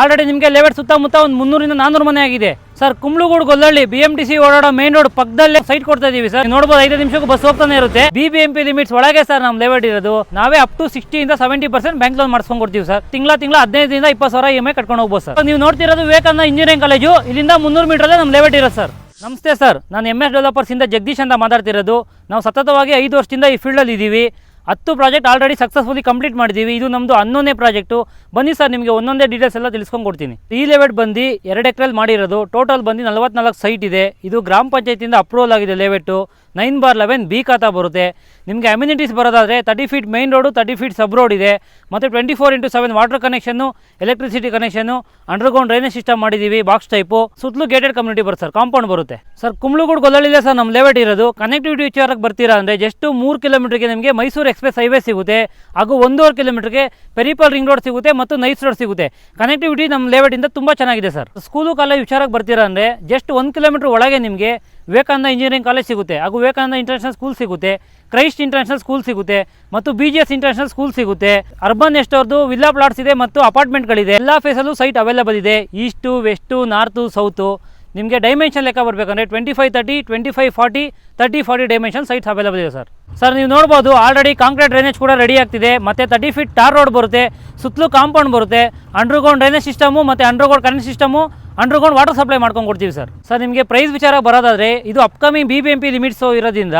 Already ನಿಮಗೆ layout ಸುತ್ತಮುತ್ತ ಒಂದು ಮುನ್ನೂರಿಂದ ನಾನ್ನೂರು ಮನೆ ಆಗಿದೆ. Sir Kumbalgodu, Gollahalli B M T C ಓಡಾಡೋ ಮೇನ್ ರೋಡ್ ಪಕ್ಕದಲ್ಲೇ ಸೈಟ್ ಕೊಡ್ತಾ ಇದೀವಿ ಸರ್ ನೋಡಬಹುದು ಐದು ನಿಮಿಷಕ್ಕೂ ಬಸ್ ಹೋಗ್ತಾನೆ ಇರುತ್ತೆ. B B M P limits ಒಳಗೆ ಸರ್ ನಮ್ಮ ಲೇಔಟ್ ಇರೋದು. ನಾವೇ ಅಪ್ ಟು ಸಿಕ್ಸ್ಟಿಯಿಂದ ಸೆವೆಂಟಿ ಪರ್ಸೆಂಟ್ ಬ್ಯಾಂಕ್ ಲೋನ್ ಮಾಡಿಸ್ಕೊಂಡು ಕೊಡ್ತೀವಿ ಸರ್ ತಿಂಗಳ ತಿಂಗಳ ಹದಿನೈದರಿಂದ ಇಪ್ಪತ್ತು ಸಾವಿರ ಇ ಎಂ ಐ ಕಟ್ಕೊಂಡು ಹೋಗ್ಬೋದು ಸರ್ ನೀವು ನೋಡ್ತಿರೋದು ವಿವೇಕಾನಂದ ಇಂಜಿನಿಯರಿಂಗ್ ಕಾಲೇಜು ಇಲ್ಲಿಂದ ಮುನ್ನೂರು ಅಲ್ಲಿ ನಮ್ಮ ಲೇಔಟ್ ಇರೋದು ಸರ್ ನಮಸ್ತೆ ಸರ್ ನಾನು ಎಂ ಎಸ್ ಡೆವಲಪರ್ಸ್ ಇಂದ ಜಗದೀಶ್ ಅಂತ ಮಾತಾಡ್ತಿರೋದು. ನಾವು ಸತತವಾಗಿ ಐದು ವರ್ಷದಿಂದ ಈ ಫೀಲ್ಡಲ್ಲಿ ಇದ್ದೀವಿ ಹತ್ತು ಪ್ರಾಜೆಕ್ಟ್ ಆಲ್ರೆಡಿ ಸಕ್ಸಸ್ಫುಲಿ ಕಂಪ್ಲೀಟ್ ಮಾಡಿದ್ದೀವಿ. ಇದು ನಮ್ಮದು ಹನ್ನೊಂದೇ ಪ್ರಾಜೆಕ್ಟು. ಬನ್ನಿ ಸರ್, ನಿಮಗೆ ಒಂದೊಂದೇ ಡೀಟೇಲ್ಸ್ ಎಲ್ಲ ತಿಳಿಸ್ಕೊಂಡು ಕೊಡ್ತೀನಿ. ಈ ಲೇಔಟ್ ಬಂದು ಎರಡು ಎಕ್ರೆಲ್ ಮಾಡಿರೋದು. ಟೋಟಲ್ ಬಂದು ನಲವತ್ನಾಲ್ಕು ಸೈಟ್ ಇದೆ. ಇದು ಗ್ರಾಮ ಪಂಚಾಯತಿಯಿಂದ ಅಪ್ರೂವಲ್ ಆಗಿದೆ layout nine bar eleven B khata ಬರುತ್ತೆ. ನಿಮಗೆ ಅಮ್ಯುನಿಟೀಸ್ ಬರೋದಾದರೆ thirty feet main road thirty feet sub road ಇದೆ. ಮತ್ತು twenty four into seven water connection electricity ಕನೆಕ್ಷನ್ನು ಅಂಡರ್ಗ್ರೌಂಡ್ ಡ್ರೈನೇಜ್ ಸಿಸ್ಟಮ್ ಮಾಡಿದ್ದೀವಿ ಬಾಕ್ಸ್ ಟೈಪು ಸುತ್ತಲೂ ಗೇಟೆಡ್ ಕಮ್ಯುನಿಟಿ ಬರುತ್ತೆ ಸರ್ ಕಾಂಪೌಂಡ್ ಬರುತ್ತೆ. ಸರ್ ಕುಂಬ್ಳುಗೂಡು ಗೊಲ್ಲಳಿದೆ ಸರ್ ನಮ್ಮ ಲೇಔಟ್ ಇರೋದು. ಕನೆಕ್ಟಿವಿಟಿ ವಿಚಾರಕ್ಕೆ ಬರ್ತೀರಾ ಅಂದರೆ ಜಸ್ಟ್ ಮೂರು ಕಿಲೋಮೀಟರ್ಗೆ ನಿಮಗೆ ಮೈಸೂರು ಎಕ್ಸ್ಪ್ರೆಸ್ ಹೈವೇ ಸಿಗುತ್ತೆ, ಹಾಗೂ ಒಂದೂವರೆ ಕಿಲೋಮೀಟರ್ಗೆ ಪೆರಿಪಲ್ ರಿಂಗ್ ರೋಡ್ ಸಿಗುತ್ತೆ ಮತ್ತು ನೈಸ್ ರೋಡ್ ಸಿಗುತ್ತೆ. ಕನೆಕ್ಟಿವಿಟಿ ನಮ್ಮ ಲೇಔಟಿಂದ ತುಂಬ ಚೆನ್ನಾಗಿದೆ ಸರ್. ಸ್ಕೂಲು ಕಾಲೇಜ್ ವಿಚಾರಕ್ಕೆ ಬರ್ತೀರಾ ಅಂದರೆ ಜಸ್ಟ್ ಒಂದು ಕಿಲೋಮೀಟರ್ ಒಳಗೆ ನಿಮಗೆ ವಿವೇಕಾನಂದ ಇಂಜಿನಿಯರಿಂಗ್ ಕಾಲೇಜ್ ಸಿಗುತ್ತೆ, ಹಾಗೂ ವಿವೇಕಾನಂದ ಇಂಟರ್ನ್ಯಾಷನಲ್ ಸ್ಕೂಲ್ ಸಿಗುತ್ತೆ ಕ್ರೈಸ್ಟ್ ಇಂಟರ್ನ್ಯಾಷನಲ್ ಸ್ಕೂಲ್ ಸಿಗುತ್ತೆ, ಮತ್ತು B G S International School ಸಿಗುತ್ತೆ. ಅರ್ಬನ್ ಎಸ್ಟೋರ್ದು ವಿಲ್ಲಾ ಪ್ಲಾಟ್ಸ್ ಇದೆ ಮತ್ತು ಅಪಾರ್ಟ್ಮೆಂಟ್ಗಳಿದೆ ಎಲ್ಲ ಫೇಸಲ್ಲೂ ಸೈಟ್ ಅವೈಲೇಬಲ್ ಇದೆ. ಈಸ್ಟು ವೆಸ್ಟು ನಾರ್ತು ಸೌತು ನಿಮಗೆ ಡೈಮೆನ್ಷನ್ ಲೆಕ್ಕ ಬರಬೇಕಂದ್ರೆ twenty five thirty twenty five forty thirty forty dimension sites available ಇದೆ ಸರ್ ಸರ್ ನೀವು ನೋಡ್ಬೋದು ಆಲ್ರೆಡಿ ಕಾಂಕ್ರೀಟ್ ಡ್ರೈನೇಜ್ ಕೂಡ ರೆಡಿ ಆಗ್ತಿದೆ. ಮತ್ತು ತರ್ಟಿ ಫೀಟ್ ಟಾರ್ ರೋಡ್ ಬರುತ್ತೆ. ಸುತ್ತಲೂ ಕಾಂಪೌಂಡ್ ಬರುತ್ತೆ. ಅಂಡರ್ಗ್ರೌಂಡ್ ಡ್ರೈನೇಜ್ ಸಿಸ್ಟಮು ಮತ್ತು underground current system underground water supply ಮಾಡ್ಕೊಂಡು ಕೊಡ್ತೀವಿ ಸರ್ ಸರ್ ನಿಮಗೆ ಪ್ರೈಸ್ ವಿಚಾರ ಬರೋದಾದರೆ, ಇದು upcoming B B M P limits ಇರೋದ್ರಿಂದ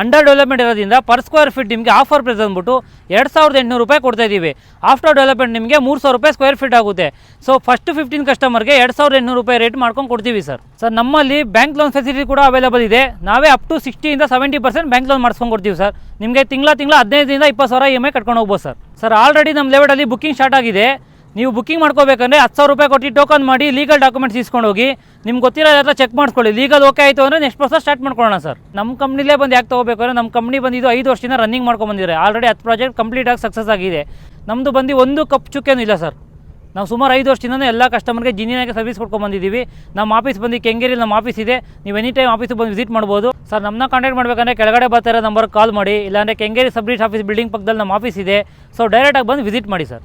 ಅಂಡರ್ ಡೆವಲಪ್ಮೆಂಟ್ ಇರೋದ್ರಿಂದ ಪರ್ ಸ್ಕ್ವೇರ್ ಫೀಟ್ ನಿಮಗೆ ಆಫರ್ ಪ್ರೈಸ್ ಅಂದ್ಬಿಟ್ಟು ಎರಡು ಸಾವಿರದ ಎಂಟುನೂರು ರೂಪಾಯಿ ಕೊಡ್ತಾ ಇದ್ದೀವಿ. ಆಫ್ಟರ್ ಡೆವಲಪ್ಮೆಂಟ್ ನಿಮಗೆ ಮೂರು ಸಾವಿರ ರೂಪಾಯಿ ಸ್ಕ್ವೇರ್ ಫೀಟ್ ಆಗುತ್ತೆ. ಸೊ ಫಸ್ಟ್ ಫಿಫ್ಟೀನ್ ಕಸ್ಟಮರ್ಗೆ ಎರಡು ಸಾವಿರದ ಎಂಟುನೂರು ರೂಪಾಯಿ ರೇಟ್ ಮಾಡ್ಕೊಂಡು ಕೊಡ್ತೀವಿ ಸರ್ ಸರ್ ನಮ್ಮಲ್ಲಿ ಬ್ಯಾಂಕ್ ಲೋನ್ ಫೆಸಿಲಿಟಿ ಕೂಡ ಅವೈಲೇಬಲ್ ಇದೆ. ನಾವೇ ಅಪ್ ಟು ಸಿಕ್ಸ್ಟಿಯಿಂದ ಸೆವೆಂಟಿ ಪರ್ಸೆಂಟ್ ಬ್ಯಾಂಕ್ ಲೋನ್ ಮಾಡಿಸ್ಕೊಂಡು ಕೊಡ್ತೀವಿ ಸರ್ ನಿಮಗೆ ತಿಂಗಳ ತಿಂಗಳ ಹದಿನೈದರಿಂದ ಇಪ್ಪತ್ತು ಸಾವಿರ ಇ ಎಂ ಐ ಕಟ್ಕೊಂಡು ಹೋಗ್ಬೋದು ಸರ್ ಸರ್ ಆಲ್ರೆಡಿ ನಮ್ಮ ಲೆವೆಲಲ್ಲಿ ಬುಕಿಂಗ್ ಸ್ಟಾರ್ಟ್ ಆಗಿದೆ. ನೀವು ಬುಕ್ಕಿಂಗ್ ಮಾಡ್ಕೋಬೇಕಂದ್ರೆ ಹತ್ತು ಸಾವಿರ ರೂಪಾಯಿ ಕೊಟ್ಟು ಟೋಕನ್ ಮಾಡಿ ಲೀಗಲ್ ಡಾಕ್ಯುಮೆಂಟ್ಸ್ ಇಸ್ಕೊಂಡು ಹೋಗಿ ನಿಮ್ಗೆ ಗೊತ್ತಿರೋ ಎಲ್ಲ ಚೆಕ್ ಮಾಡ್ಕೊಳ್ಳಿ. ಲೀಗಲ್ ಓಕೆ ಆಯಿತು ಅಂದರೆ ನೆಕ್ಸ್ಟ್ ಪ್ರೊಸೆಸ್ ಸ್ಟಾರ್ಟ್ ಮಾಡ್ಕೊಳ್ಳೋಣ ಸರ್ ನಮ್ಮ ಕಂಪ್ನಿಲೇ ಬಂದು ಯಾಕೆ ತೊಗೋಬೇಕು ಅಂದರೆ ನಮ್ಮ ಕಂಪ್ನಿ ಬಂದಿದ್ದು ಐದು ವರ್ಷದಿಂದ ರನ್ನಿಂಗ್ ಮಾಡ್ಕೊಂಡು ಬಂದಿದ್ದಾರೆ. ಆಲ್ರೆಡಿ ಹತ್ತು ಪ್ರಾಜೆಕ್ಟ್ ಕಂಪ್ಲೀಟ್ ಆಗಿ ಸಕ್ಸಸ್ ಆಗಿದೆ. ನಮ್ಮದು ಬಂದು ಒಂದು ಕಪ್ ಚುಕ್ಕೇನೂ ಇಲ್ಲ ಸರ್ ನಾವು ಸುಮಾರು ಐದು ವರ್ಷದಿಂದ ಎಲ್ಲ ಕಸ್ಟಮರ್ಗೆ ಜಿನಿಯಾಗಿ ಸರ್ವಿಸ್ ಕೊಡ್ಕೊಂಡು ಬಂದಿದ್ದೀವಿ. ನಮ್ಮ ಆಫೀಸ್ ಬಂದು ಕೆಂಗೇರಿ ನಮ್ಮ ಆಫೀಸ್ ಇದೆ. ನೀವು ಎನಿ ಟೈಮ್ ಆಫೀಸಿಗೆ ಬಂದು ವಿಸಿಟ್ ಮಾಡ್ಬೋದು. ಸರ್ ನಮ್ಮನ್ನ ಕಾಂಟ್ಯಾಕ್ಟ್ ಮಾಡಬೇಕಂದ್ರೆ ಕೆಳಗಡೆ ಬರ್ತಾ ಇರೋ ನಂಬರ್ ಕಾಲ್ ಮಾಡಿ. ಇಲ್ಲಾಂದರೆ ಕೆಂಗೇರಿ ಸಬ್ ಆಫೀಸ್ ಬಿಲ್ಡಿಂಗ್ ಪಕ್ಕದಲ್ಲಿ ನಮ್ಮ ಆಫೀಸ್ ಇದೆ. ಸೊ ಡೈರೆಕ್ಟಾಗಿ ಬಂದು ವಿಸಿಟ್ ಮಾಡಿ ಸರ್